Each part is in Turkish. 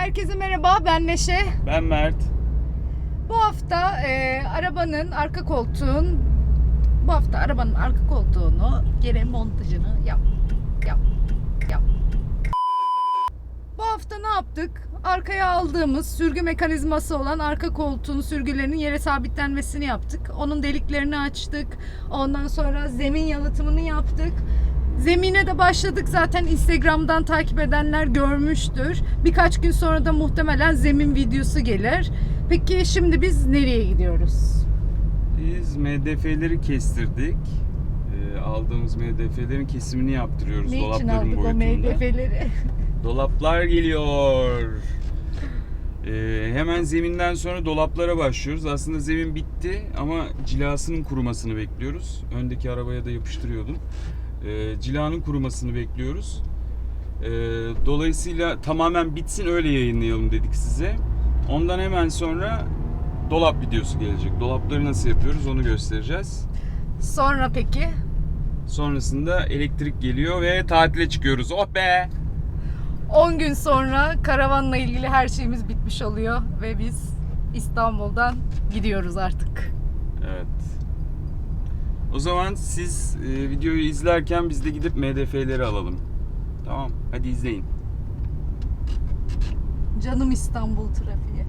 Herkese merhaba, ben Neşe. Ben Mert. Bu hafta e, arabanın arka koltuğun, bu hafta arabanın arka koltuğunu geri montajını yaptık, yaptık, yaptık. Bu hafta ne yaptık? Arkaya aldığımız sürgü mekanizması olan arka koltuğun sürgülerinin yere sabitlenmesini yaptık. Onun deliklerini açtık. Ondan sonra zemin yalıtımını yaptık. Zemine de başladık zaten Instagram'dan takip edenler görmüştür. Birkaç gün sonra da muhtemelen zemin videosu gelir. Peki şimdi biz nereye gidiyoruz? Biz MDF'leri kestirdik. Ee, aldığımız MDF'lerin kesimini yaptırıyoruz Ne için dolapların aldık o boyutunda. MDF'leri? Dolaplar geliyor. Ee, hemen zeminden sonra dolaplara başlıyoruz. Aslında zemin bitti ama cilasının kurumasını bekliyoruz. Öndeki arabaya da yapıştırıyordum. Ee, cilanın kurumasını bekliyoruz. Ee, dolayısıyla tamamen bitsin öyle yayınlayalım dedik size. Ondan hemen sonra dolap videosu gelecek. Dolapları nasıl yapıyoruz onu göstereceğiz. Sonra peki? Sonrasında elektrik geliyor ve tatile çıkıyoruz. Oh be! 10 gün sonra karavanla ilgili her şeyimiz bitmiş oluyor ve biz İstanbul'dan gidiyoruz artık. Evet. O zaman siz e, videoyu izlerken biz de gidip MDF'leri alalım. Tamam. Hadi izleyin. Canım İstanbul trafiği.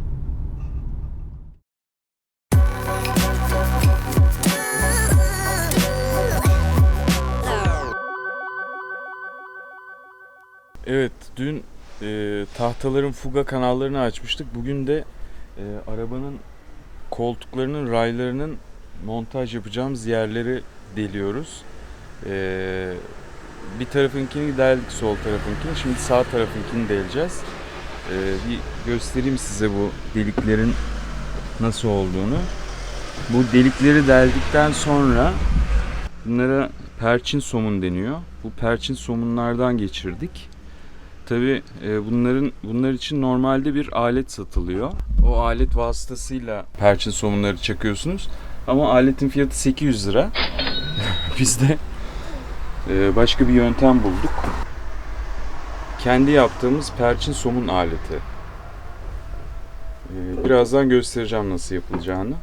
Evet, dün e, tahtaların fuga kanallarını açmıştık. Bugün de e, arabanın koltuklarının raylarının montaj yapacağımız yerleri deliyoruz. E, bir tarafınkini deldik sol tarafınkini. Şimdi sağ tarafınkini deleceğiz. E, bir göstereyim size bu deliklerin nasıl olduğunu. Bu delikleri deldikten sonra bunlara perçin somun deniyor. Bu perçin somunlardan geçirdik. Tabi bunların bunlar için normalde bir alet satılıyor. O alet vasıtasıyla perçin somunları çakıyorsunuz. Ama aletin fiyatı 800 lira. Biz de e, başka bir yöntem bulduk. Kendi yaptığımız perçin somun aleti. E, Birazdan göstereceğim nasıl yapılacağını.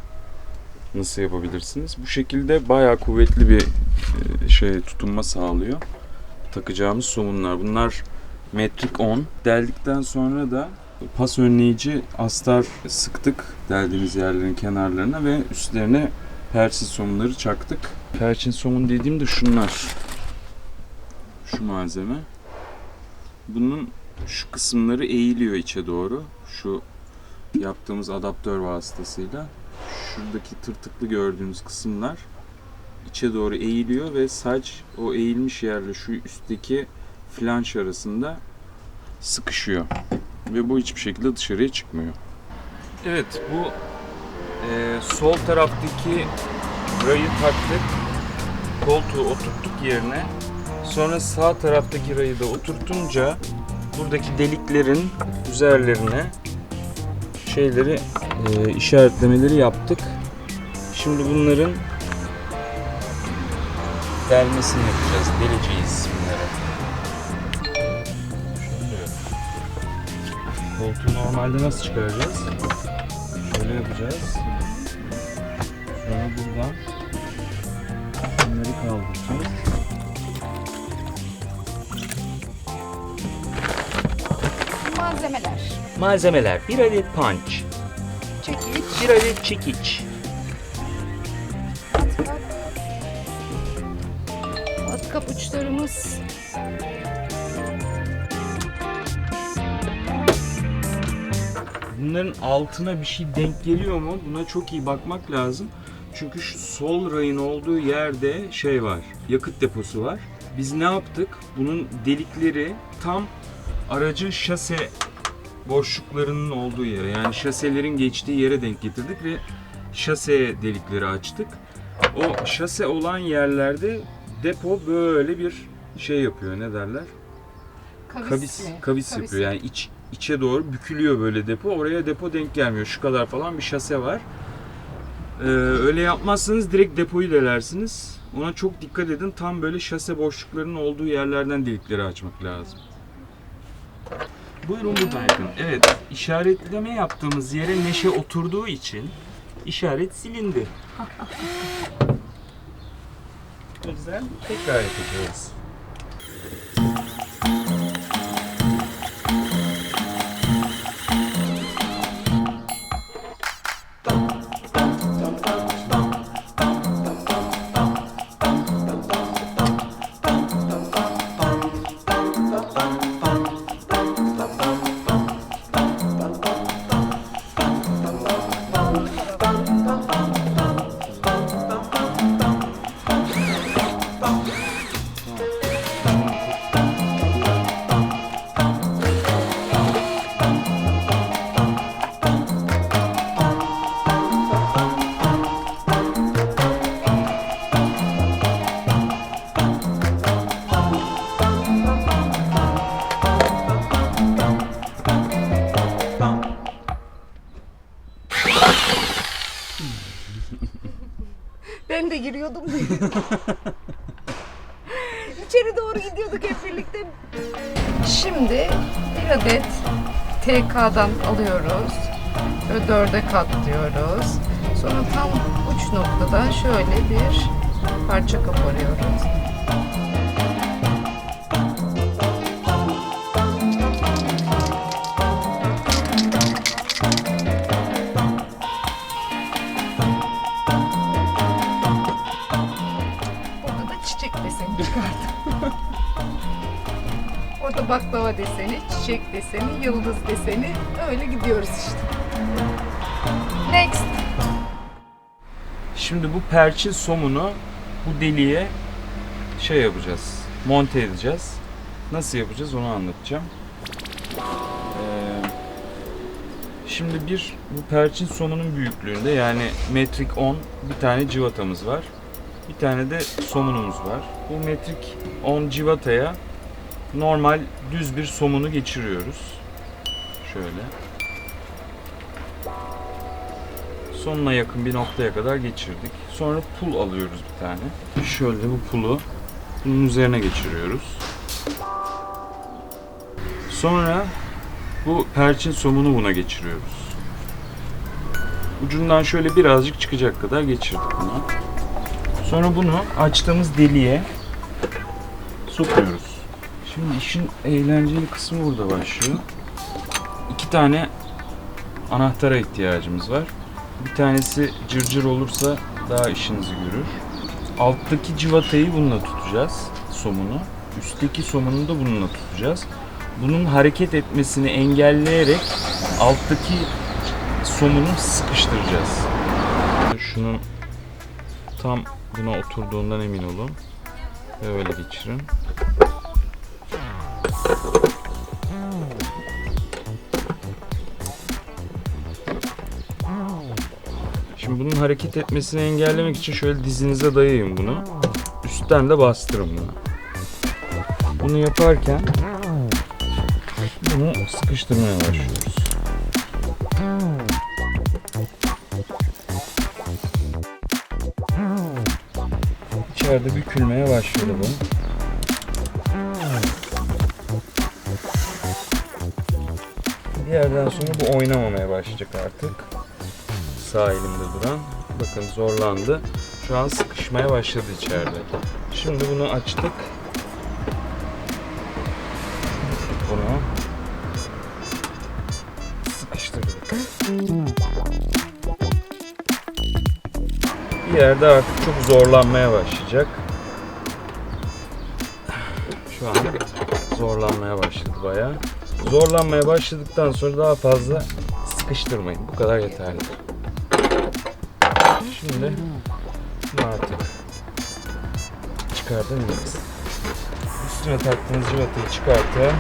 Nasıl yapabilirsiniz. Bu şekilde bayağı kuvvetli bir e, şey tutunma sağlıyor. Takacağımız somunlar. Bunlar metrik 10. Deldikten sonra da pas önleyici astar sıktık deldiğimiz yerlerin kenarlarına ve üstlerine perçin somunları çaktık. Perçin somun dediğim de şunlar. Şu malzeme. Bunun şu kısımları eğiliyor içe doğru. Şu yaptığımız adaptör vasıtasıyla. Şuradaki tırtıklı gördüğünüz kısımlar içe doğru eğiliyor ve saç o eğilmiş yerle şu üstteki flanş arasında sıkışıyor. Ve bu hiçbir şekilde dışarıya çıkmıyor. Evet bu e, sol taraftaki rayı taktık. Koltuğu oturttuk yerine. Sonra sağ taraftaki rayı da oturtunca buradaki deliklerin üzerlerine şeyleri e, işaretlemeleri yaptık. Şimdi bunların delmesini yapacağız. Deleceğiz Koltuğu normalde nasıl çıkaracağız? Şöyle yapacağız. Sonra buradan bunları kaldıracağız. Malzemeler. Malzemeler 1 adet punch, Çekiç, 1 adet çekiç, matkap. Uçlarımız. Bunların altına bir şey denk geliyor mu? Buna çok iyi bakmak lazım. Çünkü şu sol rayın olduğu yerde şey var. Yakıt deposu var. Biz ne yaptık? Bunun delikleri tam aracın şase boşluklarının olduğu yere yani şaselerin geçtiği yere denk getirdik ve şaseye delikleri açtık. O şase olan yerlerde depo böyle bir şey yapıyor ne derler? Kavis, Kavis, mi? kavis yapıyor yani iç içe doğru bükülüyor böyle depo. Oraya depo denk gelmiyor. Şu kadar falan bir şase var. Ee, öyle yapmazsanız direkt depoyu delersiniz. Ona çok dikkat edin. Tam böyle şase boşluklarının olduğu yerlerden delikleri açmak lazım. Buyurun buradan yakın. Evet, işaretleme yaptığımız yere neşe oturduğu için işaret silindi. yüzden tekrar yapacağız. Giriyordum diye. İçeri doğru gidiyorduk hep birlikte. Şimdi bir adet TK'dan alıyoruz. Ve dörde katlıyoruz. Sonra tam uç noktada şöyle bir parça koparıyoruz. Baklava deseni, çiçek deseni, yıldız deseni öyle gidiyoruz işte. Next. Şimdi bu perçin somunu bu deliğe şey yapacağız. Monte edeceğiz. Nasıl yapacağız onu anlatacağım. Ee, şimdi bir bu perçin somunun büyüklüğünde yani metrik 10 bir tane civatamız var. Bir tane de somunumuz var. Bu metrik 10 civataya normal düz bir somunu geçiriyoruz. Şöyle. sonuna yakın bir noktaya kadar geçirdik. Sonra pul alıyoruz bir tane. Şöyle bu pulu bunun üzerine geçiriyoruz. Sonra bu perçin somunu buna geçiriyoruz. Ucundan şöyle birazcık çıkacak kadar geçirdik buna. Sonra bunu açtığımız deliğe sokuyoruz. Şimdi işin eğlenceli kısmı burada başlıyor. İki tane anahtara ihtiyacımız var. Bir tanesi cırcır olursa daha işinizi görür. Alttaki civatayı bununla tutacağız, somunu. Üstteki somunu da bununla tutacağız. Bunun hareket etmesini engelleyerek alttaki somunu sıkıştıracağız. Şunun tam buna oturduğundan emin olun. Ve öyle geçirin. Şimdi bunun hareket etmesini engellemek için şöyle dizinize dayayın bunu. Üstten de bastırın bunu. Bunu yaparken bunu sıkıştırmaya başlıyoruz. İçeride bükülmeye başladı bu. Bir yerden sonra bu oynamamaya başlayacak artık sağ elimde duran. Bakın zorlandı. Şu an sıkışmaya başladı içeride. Şimdi bunu açtık. Bunu sıkıştırdık. Bir yerde artık çok zorlanmaya başlayacak. Şu an zorlanmaya başladı bayağı. Zorlanmaya başladıktan sonra daha fazla sıkıştırmayın. Bu kadar yeterli. Şimdi artık çıkartabiliriz. Üstüne taktığınız civatayı çıkartın.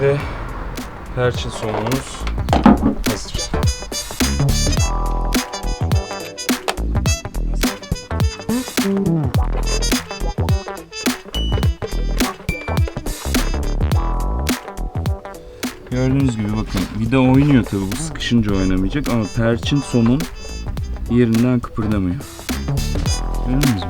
Ve perçin somunumuz hazır. Gördüğünüz gibi bakın vida oynuyor tabi bu sıkışınca oynamayacak ama perçin somun yerinden kıpırdamıyor. Görüyor musunuz?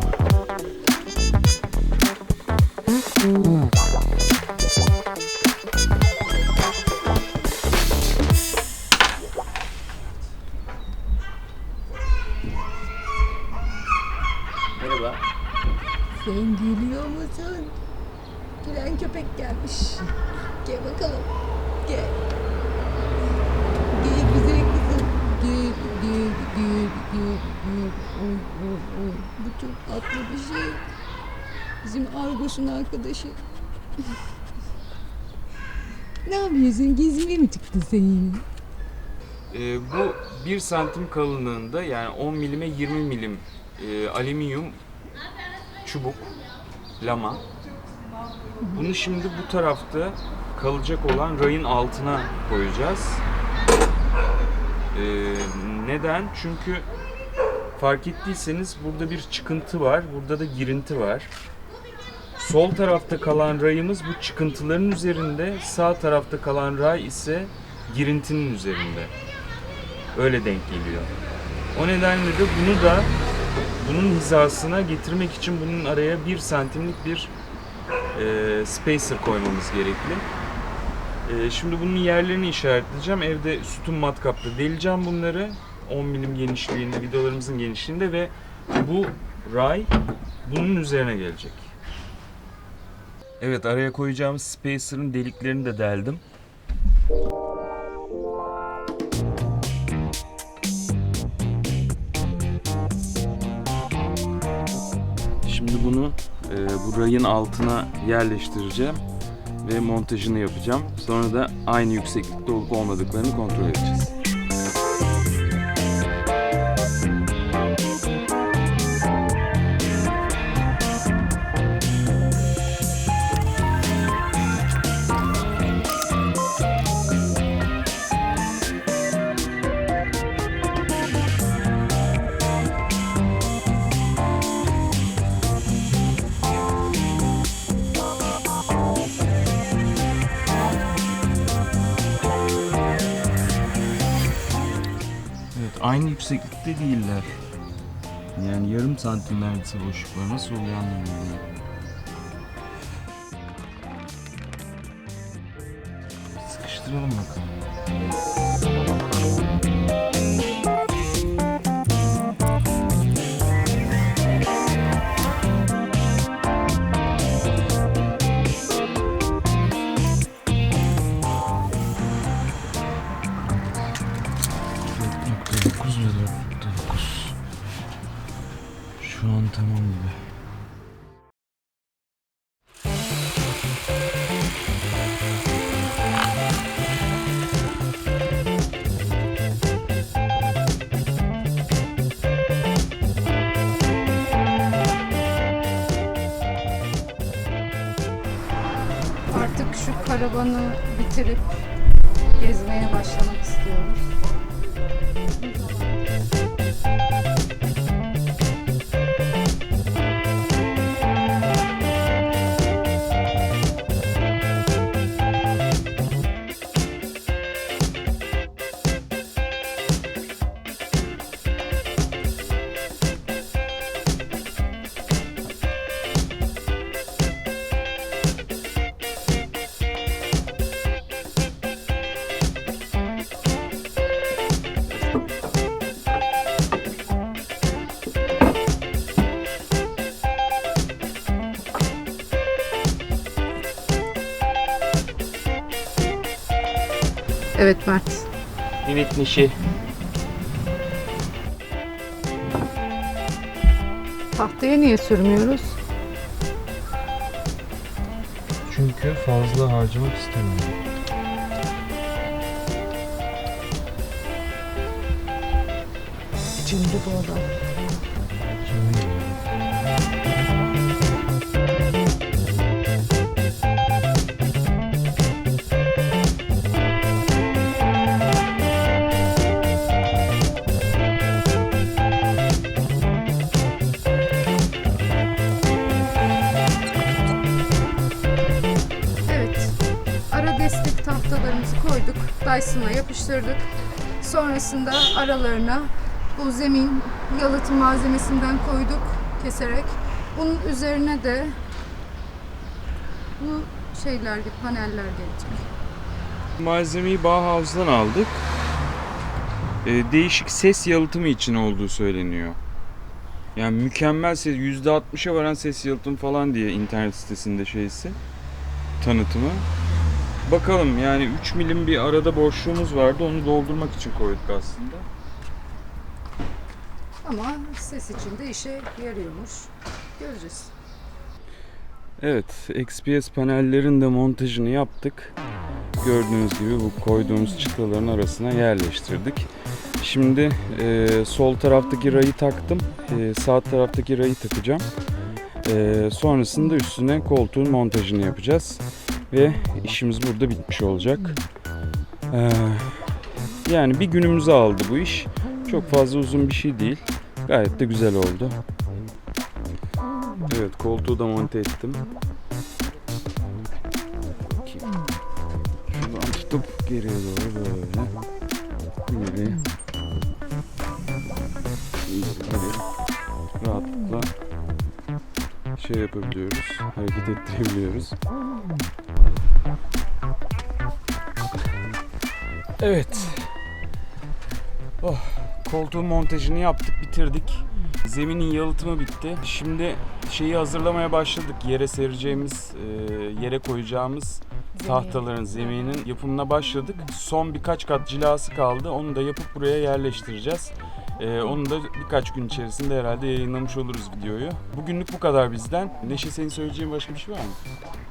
Merhaba. Sen geliyor musun? Gülen köpek gelmiş. Gel bakalım. Gel. Gel güzel kızım. Gel, gel, gel, gel, gel. Oy, oy, oy. Bu çok tatlı bir şey. Bizim Argos'un arkadaşı. ne yapıyorsun? Gezmeye mi çıktın sen? Ee, bu 1 santim kalınlığında yani 10 milime 20 milim e, alüminyum çubuk lama. Bunu şimdi bu tarafta kalacak olan rayın altına koyacağız. Ee, neden? Çünkü fark ettiyseniz burada bir çıkıntı var, burada da girinti var. Sol tarafta kalan rayımız bu çıkıntıların üzerinde, sağ tarafta kalan ray ise girintinin üzerinde. Öyle denk geliyor. O nedenle de bunu da bunun hizasına getirmek için bunun araya bir santimlik bir e, spacer koymamız gerekli. E, şimdi bunun yerlerini işaretleyeceğim. Evde sütun matkapta deleceğim bunları. 10 milim genişliğinde, vidalarımızın genişliğinde ve bu ray bunun üzerine gelecek. Evet araya koyacağımız spacer'ın deliklerini de deldim. Şimdi bunu e, bu rayın altına yerleştireceğim ve montajını yapacağım. Sonra da aynı yükseklikte olup olmadıklarını kontrol edeceğiz. Aynı yükseklikte değiller. Yani yarım santim neredeyse boşluk var. Nasıl oluyor anlamıyorum. Sıkıştıralım bakalım. Karavanı bitirip Evet Mert. Evet Nişi. Tahtaya niye sürmüyoruz? Çünkü fazla harcamak istemiyorum. Cimri bu adam. Dyson'a yapıştırdık. Sonrasında aralarına bu zemin yalıtım malzemesinden koyduk keserek. Bunun üzerine de bu şeyler gibi paneller gelecek. Malzemeyi Bauhaus'dan aldık. Ee, değişik ses yalıtımı için olduğu söyleniyor. Yani mükemmel ses, %60'a varan ses yalıtım falan diye internet sitesinde şeysi. tanıtımı. Bakalım yani 3 milim bir arada boşluğumuz vardı. Onu doldurmak için koyduk aslında. Ama ses için de işe yarıyormuş. Göreceğiz. Evet, XPS panellerin de montajını yaptık. Gördüğünüz gibi bu koyduğumuz çıtaların arasına yerleştirdik. Şimdi e, sol taraftaki rayı taktım. E, sağ taraftaki rayı takacağım. E, sonrasında üstüne koltuğun montajını yapacağız. Ve işimiz burada bitmiş olacak. E, yani bir günümüzü aldı bu iş. Çok fazla uzun bir şey değil. Gayet de güzel oldu. Evet koltuğu da monte ettim. Şuradan tutup geriye doğru böyle. İleri. Şey yapabiliyoruz. Hareket ettirebiliyoruz. Evet. Oh, koltuğun montajını yaptık, bitirdik. Zeminin yalıtımı bitti. Şimdi şeyi hazırlamaya başladık. Yere sereceğimiz, e, yere koyacağımız tahtaların zeminin yapımına başladık. Son birkaç kat cilası kaldı. Onu da yapıp buraya yerleştireceğiz. E, onu da birkaç gün içerisinde herhalde yayınlamış oluruz videoyu. Bugünlük bu kadar bizden. Neşe senin söyleyeceğin başka bir şey var mı?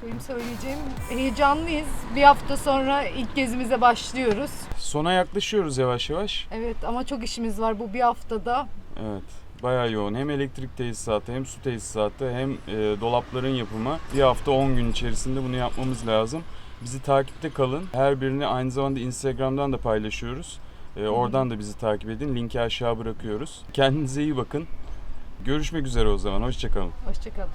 Benim söyleyeceğim heyecanlıyız. Bir hafta sonra ilk gezimize başlıyoruz. Sona yaklaşıyoruz yavaş yavaş. Evet ama çok işimiz var bu bir haftada. Evet. Bayağı yoğun. Hem elektrik tesisatı hem su tesisatı hem e, dolapların yapımı. Bir hafta 10 gün içerisinde bunu yapmamız lazım. Bizi takipte kalın. Her birini aynı zamanda Instagram'dan da paylaşıyoruz. E, oradan da bizi takip edin. Linki aşağı bırakıyoruz. Kendinize iyi bakın. Görüşmek üzere o zaman. Hoşçakalın. Hoşçakalın.